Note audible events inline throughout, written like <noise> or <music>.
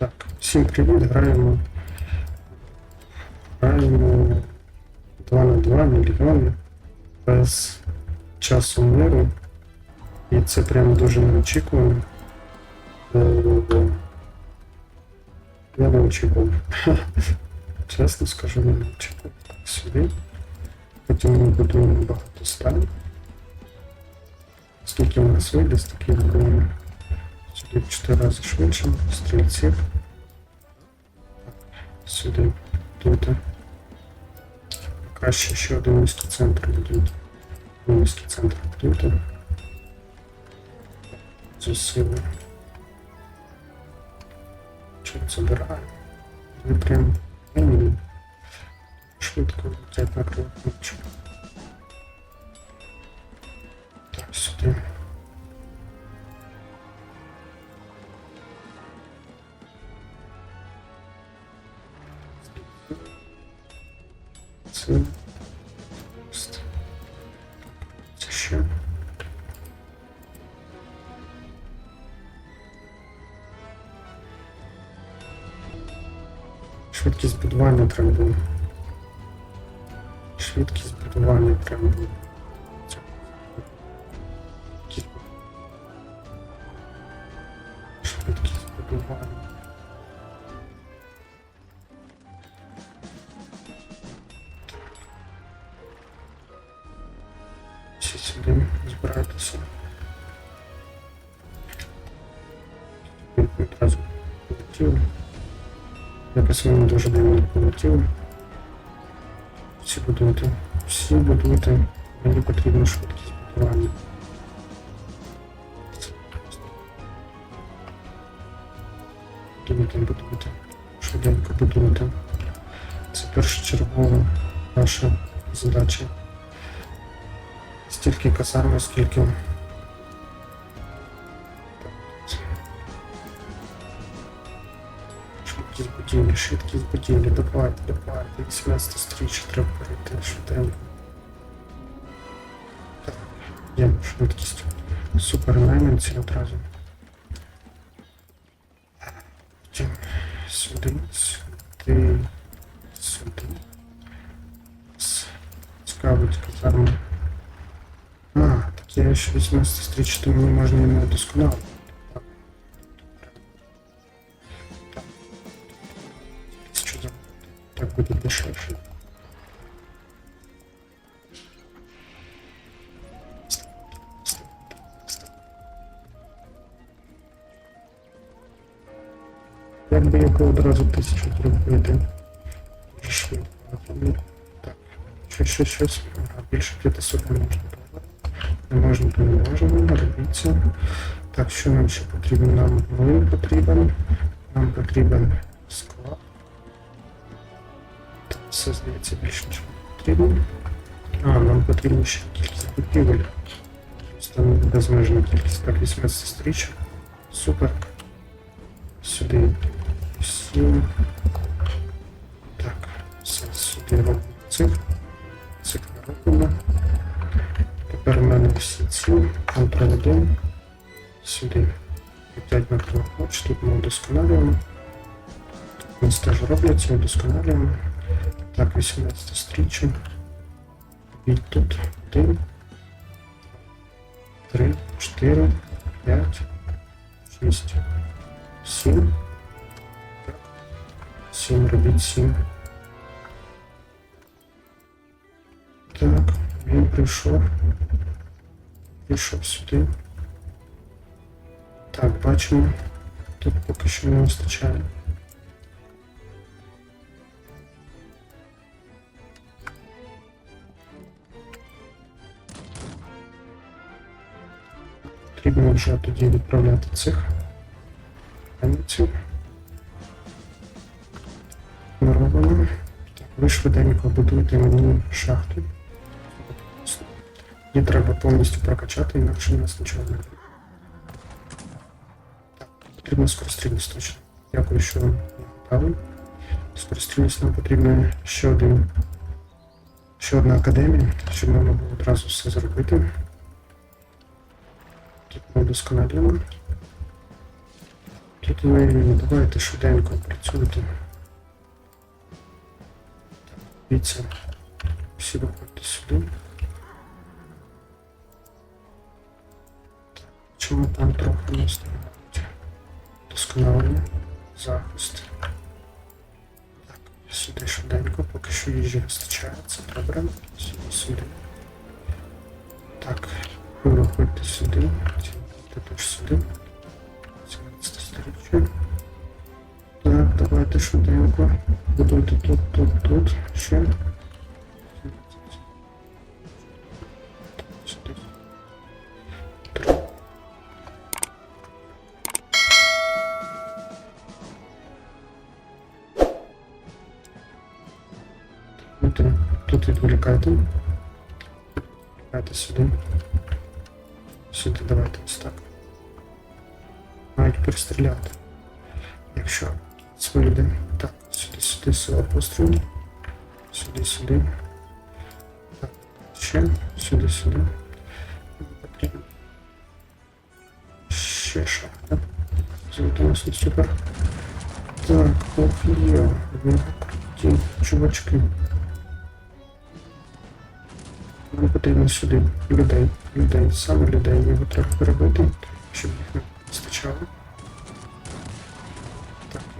Так, всім привіт, граємо. Граємо 2 на 2 мільйони без часу миру. І це прям дуже неочікувано. Е, Я не очікував. <laughs> Чесно скажу, не очікував. Сюди. Потім ми будуємо багато стан. Скільки в нас вийде, стільки будуємо. В 4 рази швидше, стрільців. Сюди, тут. Краще ще один міський центр будуть. Центр тут. Зусилля. Чим забираю? Ви прям генії. Швидко летять на кровотничу. Так, сюди. Це. Це ще. Швидкість будування треба було. Швидкість будування треба було. Швидкість будування. Полетіли. Якось вони дуже давно полетіли. Всі будувати. Всі будувати. Мені потрібна швидкість будування. Будувати, будувати. Швиденько будувати. Це першочергова наша задача стільки казарми, скільки. Швидкість будівлі, швидкість будівлі, добивайте, добивайте. 18 стріччя треба перейти швиденько. Так, є швидкість. Супер найманці одразу. Потім сюди, сюди, сюди. С- Цікавить казарму. А, так я ще 18 стрічати мені можна і не удосконалити. Би яку одразу тисячу зробити? Так, щось, щось, щось. Більше 500 не можна. Не можна, то не можна, робіться. Так, що нам ще потрібно? Нам млин потрібен. Нам потрібен склад. Все здається більше не потрібно. А, нам потрібно ще кількість будівель. Там безмежна кількість. Так, 18 стрічок. Супер. Сюди. Сім. Так, все сюди робимо цих. Цих робимо. Тепер у мене всі ці Ctrl-1 сюди летять на кнопку, тут ми удосконалюємо. Тут у теж робляться, удосконалюємо. Так, 18 стріччя. І тут 1, 3, 4, 5, 6, 7. Так. 7 робіть 7. Так, він прийшов. Прийшов сюди. Так, бачимо. Тут поки що не вистачає. Потрібно вже тоді відправляти цих аміців. Швиденько будуєте мені шахту. Її треба повністю прокачати, інакше нас нічого не буде. Так, потрібна скорострільність точно. Дякую, що нагадали. Скорострільність нам потрібна ще один. Ще одна академія, щоб можна було одразу все зробити. Тут ми вдосконалюємо. Тут ви давайте швиденько працюйте. Дивіться. Всі виходьте сюди. Чому там трохи не стоїть? Досконалення. Захист. Так, сюди швиденько, поки що їжі вистачає. Це добре. Сюди, сюди. Так, ви виходьте сюди. Ці теж сюди. 17 сторіччя. Так, давайте швиденько. Будуйте тут, тут, тут. Ще. Сюди. Три. Тут, тут відволікайте. Давайте сюди. Сюди давайте ось так. Мають перестріляти. Якщо свої. Так, сюди, сюди, сила пострілу. Сюди, сюди. Так, ще, сюди, сюди. Ще шаг, так? Золотоносний супер. Так. Ви круті чувачки. Нам потрібно сюди людей, людей, саме людей. Його треба перебити, щоб їх не вистачало.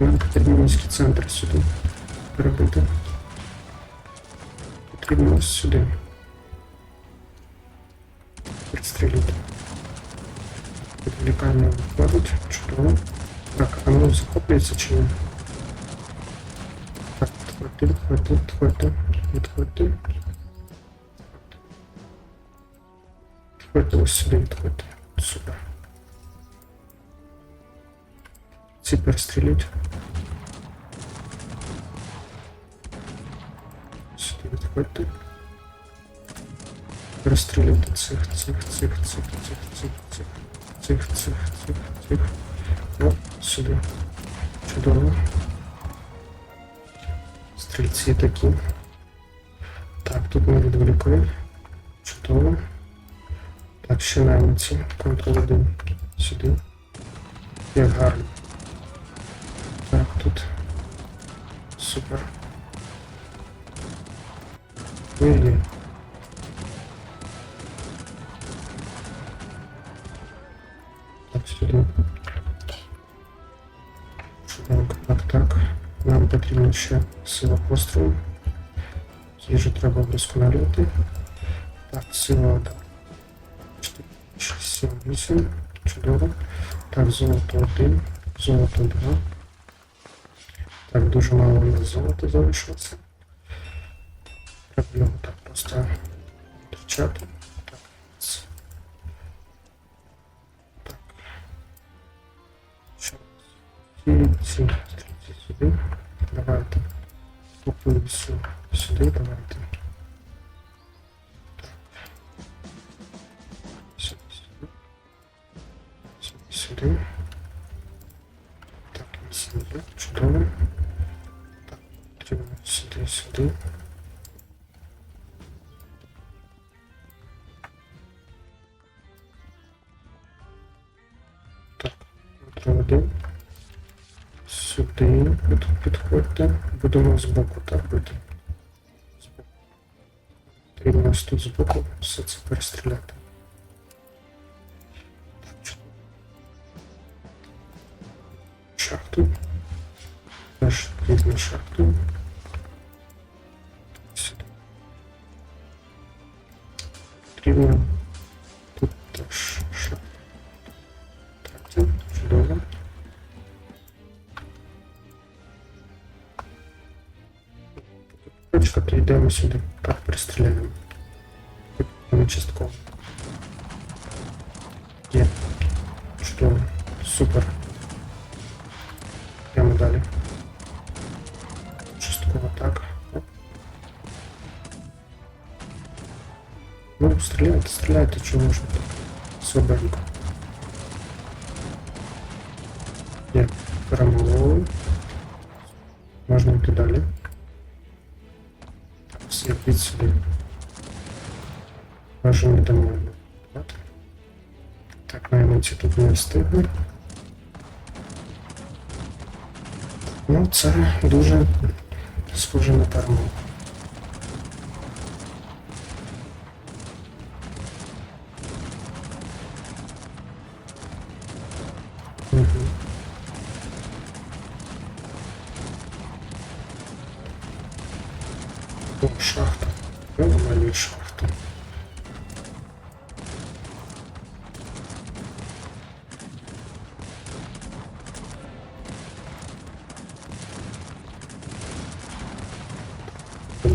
Так, нам потрібно міський центр сюди перебити. Потрібно ось сюди. Підстрілити. Відволікання виходить. Чудово. Так, а воно захоплюється чи ні? Так, відходьте, відходьте, відходьте, відходьте. Відходьте ось сюди, відходьте. Супер. Ці перестрілюють. Сюди відходьте. Перестрілюйте цих, цих, цих, цих, цих, цих, цих, цих, цих, цих, цих. О, сюди. Чудово. Стрільці такі. Так, тут ми відволікли. Чудово. Так, ще найманці. Контрол 1. Сюди. Як гарно. Супер. Ой, Так, сюди. Швиденько, так, так. Нам потрібно ще сила пострілу. Їжу треба вдосконалювати. Так, сила так. 4, 6, 7, 8. Чудово. Так, золото 1, золото 2. Так, дуже мало у нас золота залишилося. Треба його так просто втрачати. Сюди, сюди. Так, проведи. Сюди під, підходьте. Будемо збоку, так, бити. Потрібно ось тут збоку все це перестріляти. Шахту. Потрібно шахту. то йдемо сюди. Так, пристріляємо. Не частково. Є. Чудово. Супер. Йдемо далі. Частково так. Оп. Ну, стріляйте, стріляйте, чого ж ви так. Слабенько. Є. Перемогли. Можна йти далі. Підь сюди. Кажемо нормально. Так, наверное, ці тут не встигли. Ну, це дуже схоже на перемогу.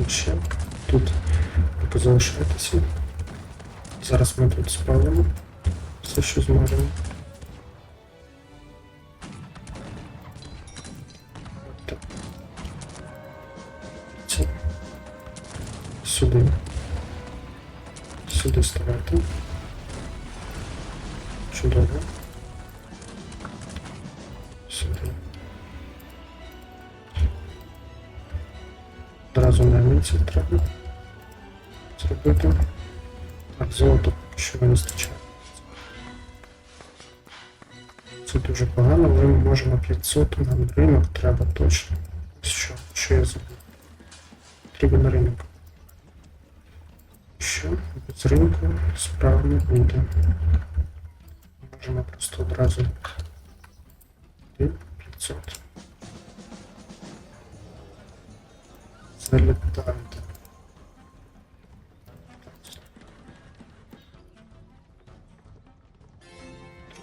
Ще тут поки залишайтеся. Зараз ми тут спалимо все, що зможемо. Сюди. Сюди ставати. Чудово. Сюди. Одразу на місці треба зробити. Так, золото що не вистачає. Це дуже погано, але ми можемо 500 нам ринок треба точно. Що? Що я забув? Потрібен ринок. Що? Без ринку справ не буде. Можемо просто одразу 500. Залітайте.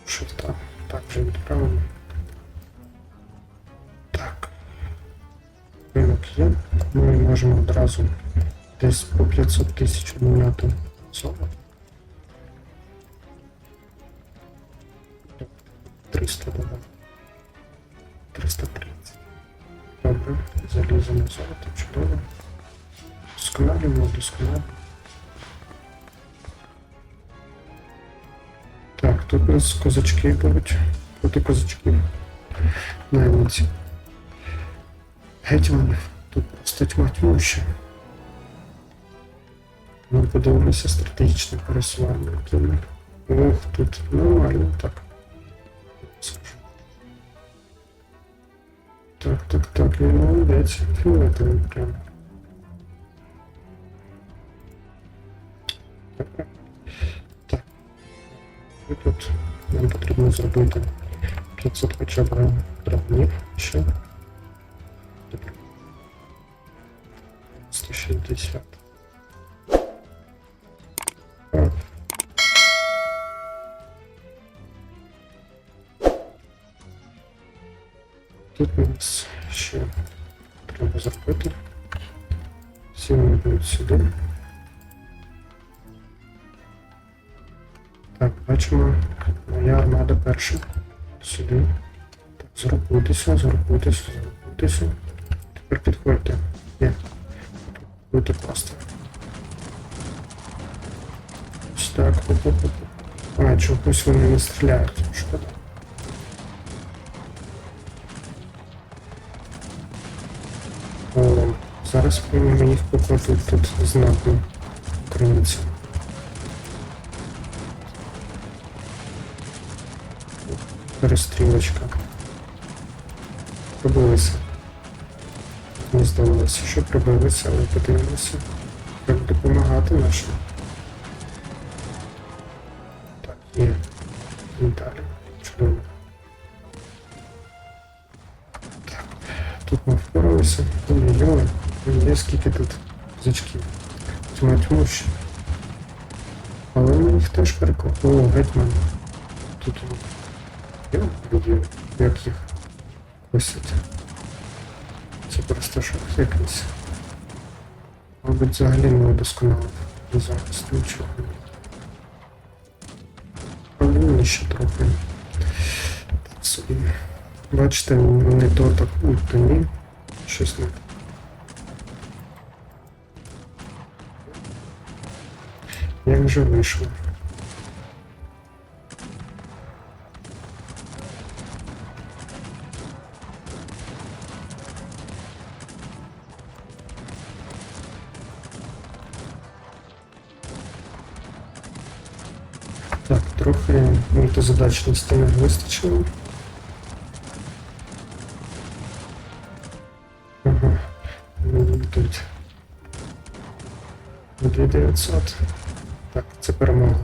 Шифта. Так, вже відправимо. Так. Ринок є. Ми можемо одразу десь по 500 тисяч обміняти золото. 300 додамо. Добре, заліземо золото, чудово. Досконалюємо, досконалюємо. Так, тут у нас козачки будуть. Проти козачків. Найманці. Гетьманів. Тут просто тьма тьмуща. Ми подивимося стратегічне пересування. Ох, тут нормально так. Так, так, так, він молодець. Фіолетовий прямо. Так. І тут нам потрібно зробити 500 хоча б дробнів ще. Добре. 160. Так. Тут у нас ще треба зробити. Всі вони будуть сюди. Так, бачимо, моя армада перша. Сюди. Так, зробитися, зробитися, зробитися. Тепер підходьте. Є. Будете просто. Ось так, хоп-хоп-хоп. А, чогось вони не стріляють. Зараз їх покладуть тут знатно українці. Перестрілочка. Пробилися. Не здалося, що пробилися, але подивимося. Як допомагати нашим. Так, є. І далі. Чудово. Так, тут ми впоралися. Ой-ой-ой, є скільки тут козачків. Тьма тьмуща. Але ми їх теж перекопали. О, гетьман. Тут я люблю, як їх косять. Це просто шок якийсь. Мабуть, взагалі не удосконалив зараз нічого. Повинні ще трохи. Собі. Бачите, не то так, то ні. Щось не. так. Як вже вийшло. Так, трохи мультизадачності не вистачило. тут. 2900. Це перемога.